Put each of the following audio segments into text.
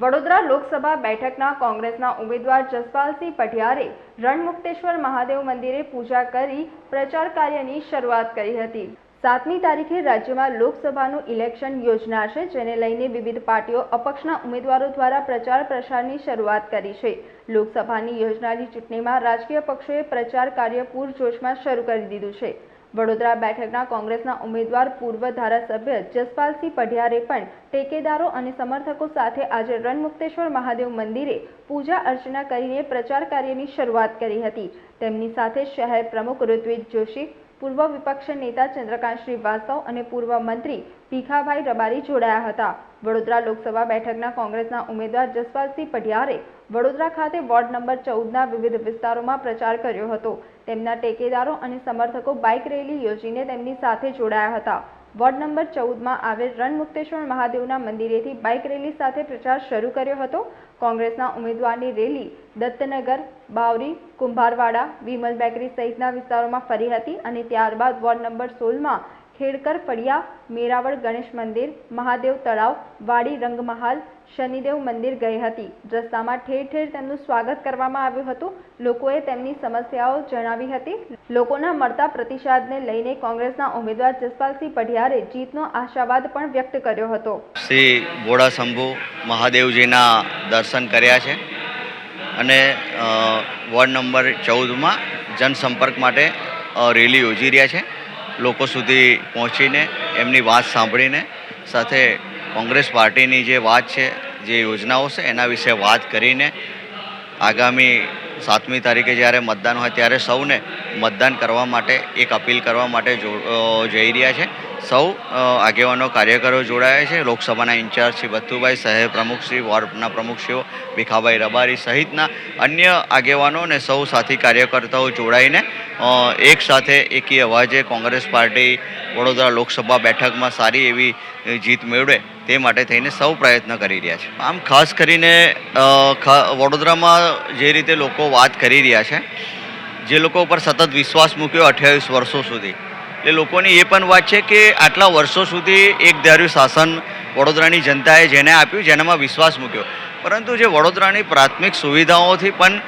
વડોદરા લોકસભા બેઠકના કોંગ્રેસના ઉમેદવાર જસપાલસિંહ પઢિયારે રણમુક્તેશ્વર મહાદેવ મંદિરે પૂજા કરી પ્રચાર કાર્યની શરૂઆત કરી હતી. સાતમી તારીખે રાજ્યમાં લોકસભાનું ઇલેક્શન યોજનાર છે, જેને લઈને વિવિધ પાર્ટીઓ અપક્ષના ઉમેદવારો દ્વારા પ્રચાર પ્રસારની શરૂઆત કરી છે. લોકસભાની યોજનારી ચૂંટણીમાં રાજકીય પક્ષોએ પ્રચાર કાર્ય પૂરજોશમાં શરૂ કરી દીધું છે. વડોદરા બેઠકના કોંગ્રેસના ઉમેદવાર પૂર્વ ધારાસભ્ય જસપાલસિંહ પઢિયારે પણ ટેકેદારો અને સમર્થકો સાથે આજે રણમુક્તેશ્વર મહાદેવ મંદિરે પૂજા અર્ચના કરીને પ્રચાર કાર્યની શરૂઆત કરી હતી. તેમની સાથે શહેર પ્રમુખ ઋત્વિજ જોશી પૂર્વ વિપક્ષ નેતા ચંદ્રકાંત શ્રીવાસ્તવ અને પૂર્વ મંત્રી ભીખાભાઈ રબારી જોડાયા હતા. વડોદરા લોકસભા બેઠકના કોંગ્રેસના ઉમેદવાર જસપાલસિંહ પઢિયારે વડોદરા ખાતે વોર્ડ નંબર ચૌદના વિવિધ વિસ્તારોમાં પ્રચાર કર્યો હતો. તેમના ટેકેદારો અને સમર્થકો બાઇક રેલી યોજીને તેમની સાથે જોડાયા હતા. વોર્ડ નંબર ચૌદમાં આવેલ રણમુક્તેશ્વર મહાદેવના મંદિરેથી બાઇક રેલી સાથે પ્રચાર શરૂ કર્યો હતો. કોંગ્રેસના ઉમેદવારની રેલી દત્તનગર, બાવરી, કુંભારવાડા, વિમલ બેકરી સહિતના વિસ્તારોમાં ફરી હતી અને ત્યારબાદ વોર્ડ નંબર સોળમાં ખેડકર ફળિયા મેરાવળ ગણેશ મંદિર, મહાદેવ તળાવ, વાડી રંગમહાલ શનિદેવ મંદિર ગઈ હતી. રસ્તામાં ઠેર ઠેર તેમનું સ્વાગત કરવામાં આવ્યું હતું. લોકોએ તેમની સમસ્યાઓ જણાવી હતી. લોકોના મળતા પ્રતિસાદને લઈને કોંગ્રેસના ઉમેદવાર જસપાલસિંહ પઢિયારે જીતનો આશાવાદ પણ વ્યક્ત કર્યો હતો. શ્રી ભોળા શંભુ મહાદેવજીના દર્શન કર્યા છે અને વોર્ડ નંબર ચૌદમાં જનસંપર્ક માટે રેલી યોજી રહ્યા છે. લોકો સુધી પહોંચીને એમની વાત સાંભળીને સાથે કોંગ્રેસ પાર્ટીની જે વાત છે, જે યોજનાઓ છે, એના વિશે વાત કરીને આગામી સાતમી તારીખે જ્યારે મતદાન હોય, ત્યારે સૌને મતદાન કરવા માટે એક અપીલ કરવા માટે જઈ રહ્યા છે. સૌ આગેવાનો, કાર્યકરો જોડાયા છે. લોકસભાના ઇન્ચાર્જ શ્રી બત્તુભાઈ શહેર પ્રમુખશ્રી વોર્ડના પ્રમુખશ્રીઓ ભીખાભાઈ રબારી સહિતના અન્ય આગેવાનો અને સૌ સાથી કાર્યકર્તાઓ જોડાઈને એક સાથે એકી અવાજે કોંગ્રેસ પાર્ટી વડોદરા લોકસભા બેઠકમાં સારી એવી જીત મેળવે તે માટે થઈને સૌ પ્રયત્ન કરી રહ્યા છે. આમ ખાસ કરીને વડોદરામાં જે રીતે લોકો વાત કરી રહ્યા છે, જે લોકો ઉપર સતત વિશ્વાસ મૂક્યો અઠ્યાવીસ વર્ષો સુધી એટલે લોકોની એ પણ વાત છે કે આટલા વર્ષો સુધી એક ધાર્યું શાસન વડોદરાની જનતાએ જેને આપ્યું, જેનામાં વિશ્વાસ મૂક્યો. પરંતુ જે વડોદરાની પ્રાથમિક સુવિધાઓથી પણ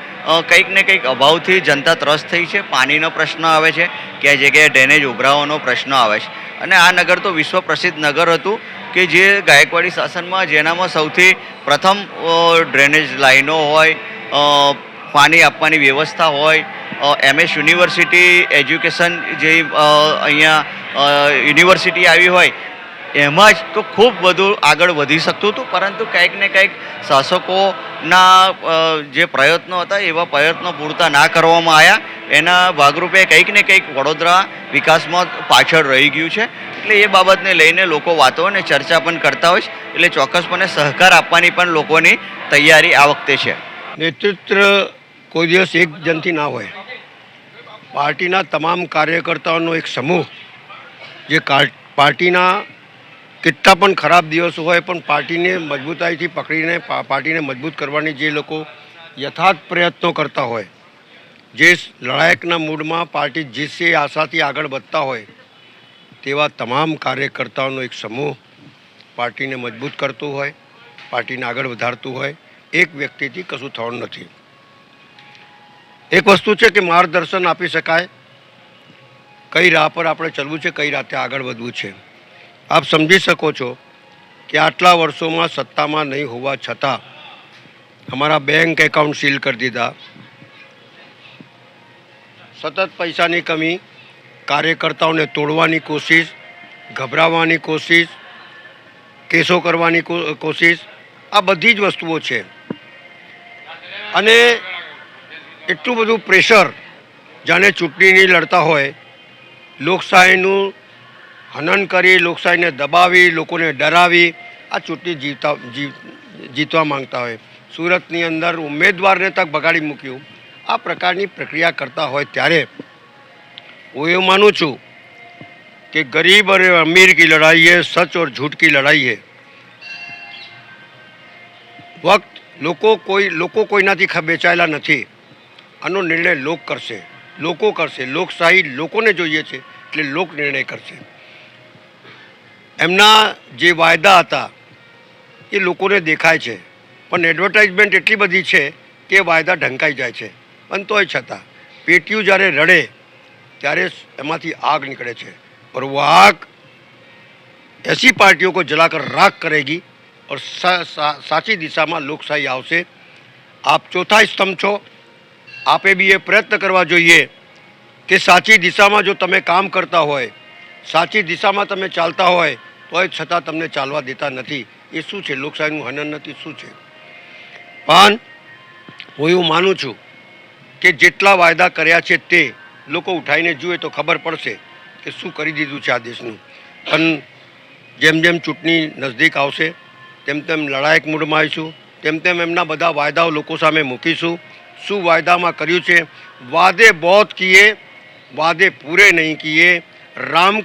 કંઈક ને કંઈક અભાવથી જનતા ત્રસ્ત થઈ છે, પાણીનો પ્રશ્ન આવે છે ક્યાંય જગ્યાએ ડ્રેનેજ ઉભરાવાનો પ્રશ્ન આવે છે. અને આ નગર તો વિશ્વ પ્રસિદ્ધ નગર હતું કે જે ગાયકવાડી શાસનમાં જેનામાં સૌથી પ્રથમ ડ્રેનેજ લાઈનો હોય પાણી આપવાની વ્યવસ્થા હોય એમએસ યુનિવર્સિટી એજ્યુકેશન જે અહીંયા યુનિવર્સિટી આવી હોય, એમાં જ તો ખૂબ બધું આગળ વધી શકતું હતું. પરંતુ કંઈક ને કંઈક શાસકોના જે પ્રયત્નો હતા, એવા પ્રયત્નો પૂરતા ના કરવામાં આવ્યા. એના ભાગરૂપે કંઈક ને કંઈક વડોદરા વિકાસમાં પાછળ રહી ગયું છે. એટલે એ બાબતને લઈને લોકો વાતો અને ચર્ચા પણ કરતા હોય છે. એટલે ચોક્કસપણે સહકાર આપવાની પણ લોકોની તૈયારી આ વખતે છે. નેતૃત્વ કોઈ દિવસ એક જનથી ના હોય. પાર્ટીના તમામ કાર્યકર્તાઓનો એક સમૂહ, જે પાર્ટીના કેટલા પણ ખરાબ દિવસો હોય, પણ પાર્ટીને મજબૂતાઈથી પકડીને પાર્ટીને મજબૂત કરવાની જે લોકો યથાર્થ પ્રયત્નો કરતા હોય, જે લડાયકના મૂડમાં પાર્ટી જીતશે આશાથી આગળ વધતા હોય, તેવા તમામ કાર્યકર્તાઓનો એક સમૂહ પાર્ટીને મજબૂત કરતું હોય, પાર્ટીને આગળ વધારતું હોય. એક વ્યક્તિથી કશું થવાનું નથી. એક વસ્તુ છે કે માર્ગદર્શન આપી શકાય. કઈ રાહ પર આપણે ચલવું છે, કઈ રાતે આગળ વધવું છે. આપ સમજી શકો છો કે આટલા વર્ષોમાં સત્તામાં નહીં હોવા છતાં અમારા બેંક એકાઉન્ટ સીલ કરી દીધા. સતત પૈસાની કમી, કાર્યકર્તાઓને તોડવાની કોશિશ, ગભરાવવાની કોશિશ, કેસો કરવાની કોશિશ, આ બધી જ વસ્તુઓ છે. અને એટલું બધું પ્રેશર જાણે ચૂંટણીની લડતા હોય લોકશાહીનું હનન કરી લોકશાહીને દબાવી લોકોને ડરાવી આ ચૂંટણી જીવતા જીવ જીતવા માંગતા હોય સુરતની અંદર ઉમેદવારને તક બગાડી મૂક્યું આ પ્રકારની પ્રક્રિયા કરતા હોય ત્યારે હું એવું માનું છું કે ગરીબ और अमीर की लड़ाई है सच और झूठ की लड़ाई है વક્ત લોકો કોઈ લોકો કોઈનાથી ખ- બેચાયેલા નથી આનો નિર્ણય લોક કરશે લોકો કરશે લોકશાહી લોકોને જોઈએ છે એટલે લોક નિર્ણય કરશે એમના જે વાયદા હતા એ લોકોને દેખાય છે પણ એડવર્ટાઇઝમેન્ટ એટલી બધી છે કે વાયદા ઢંકાઈ જાય છે પણ તોય છતાં પેટીયું જ્યારે રડે ત્યારે એમાંથી આગ નીકળે છે और वो आग ऐसी पार्टियों को जलाकर राख करेगी और सा, सा, સાચી દિશામાં લોકશાહી આવશે આપ ચોથા સ્તંભ છો આપે બી એ પ્રયત્ન કરવા જોઈએ કે સાચી દિશામાં જો તમે કામ કરતા હોય, સાચી દિશામાં તમે ચાલતા હોય, તોય છતાં તમને ચાલવા દેતા નથી. એ શું છે? લોકશાહીનું હનન નથી, શું છે? પણ હું એવું માનું છું કે જેટલા વાયદા કર્યા છે તે લોકો ઉઠાઈને જુએ તો ખબર પડશે કે શું કરી દીધું છે આ દેશનું. પણ જેમ જેમ ચૂંટણી નજદીક આવશે, તેમ તેમ લડાયક મૂડમાં આવીશું, તેમ તેમ એમના બધા વાયદાઓ લોકો સામે મૂકીશું શું વાયદામાં કર્યું છે. વાદે બહોત કીએ, વાદે પૂરે નહીં કીએ. રામ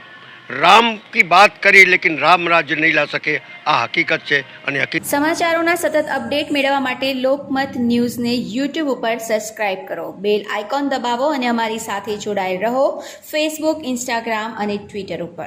રામ કી વાત કરી, લેકિન રામ રાજ્ય નહીં લા શકે. આ હકીકત છે અને હકીકત સમાચારોના સતત અપડેટ મેળવવા માટે લોકમત ન્યૂઝને યુટ્યુબ ઉપર સબસ્ક્રાઇબ કરો. બેલ આઇકોન દબાવો અને અમારી સાથે જોડાયેલ રહો. ફેસબુક ઇન્સ્ટાગ્રામ અને ટ્વિટર ઉપર.